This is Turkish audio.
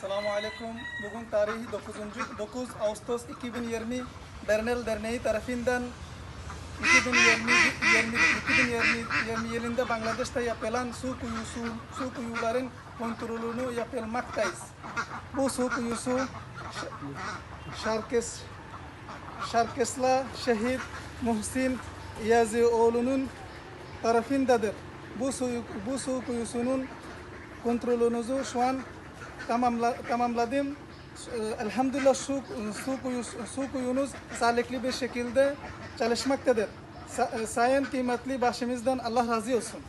Selamun Aleyküm. Bugün tarihi 9. 9 Ağustos 2020 Bernel Derneği tarafından 2020, 20, 2020 yılında Bangladeş'te yapılan su kuyusu, su kuyuların kontrolünü yapılmaktayız. Bu su kuyusu Şarkes, Şarkesla Şehit Muhsin Yazıoğlu'nun tarafındadır. Bu su, bu su kuyusunun kontrolünüzü şu an tamamla, tamamladım. Ee, Elhamdülillah su, su, kuyus, su kuyunuz sağlıklı bir şekilde çalışmaktadır. Sa, sayın kıymetli başımızdan Allah razı olsun.